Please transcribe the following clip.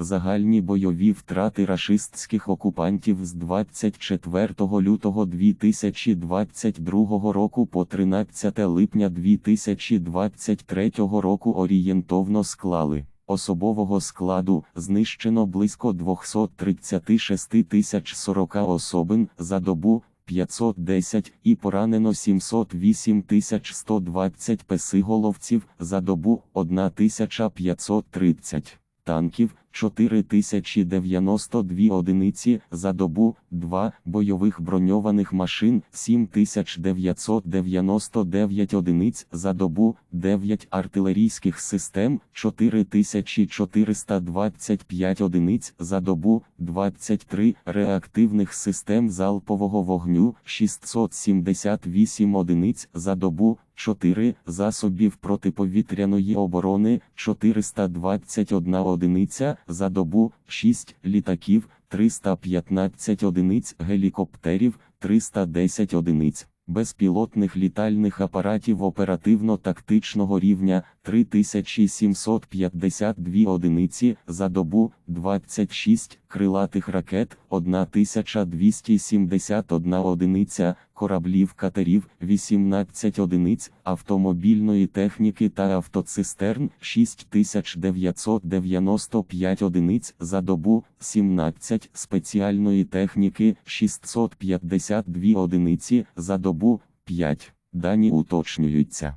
Загальні бойові втрати рашистських окупантів з 24 лютого 2022 року по 13 липня 2023 року орієнтовно склали. Особового складу знищено близько 236 тисяч 40 особин за добу 510 і поранено 708 тисяч 120 песиголовців за добу 1530 танків 4092 одиниці за добу, 2 бойових броньованих машин 7999 одиниць за добу, 9 артилерійських систем 4425 одиниць за добу, 23 реактивних систем залпового вогню 678 одиниць за добу, 4 засобів протиповітряної оборони 421 одиниця за добу, 6 літаків 315 одиниць гелікоптерів 310 одиниць. Безпілотних літальних апаратів оперативно-тактичного рівня 3752 одиниці за добу, 26 крилатих ракет, 1271 одиниця, кораблів катерів, 18 одиниць, автомобільної техніки та автоцистерн, 6995 одиниць за добу, 17 спеціальної техніки, 652 одиниці за добу, 5. Дані уточнюються.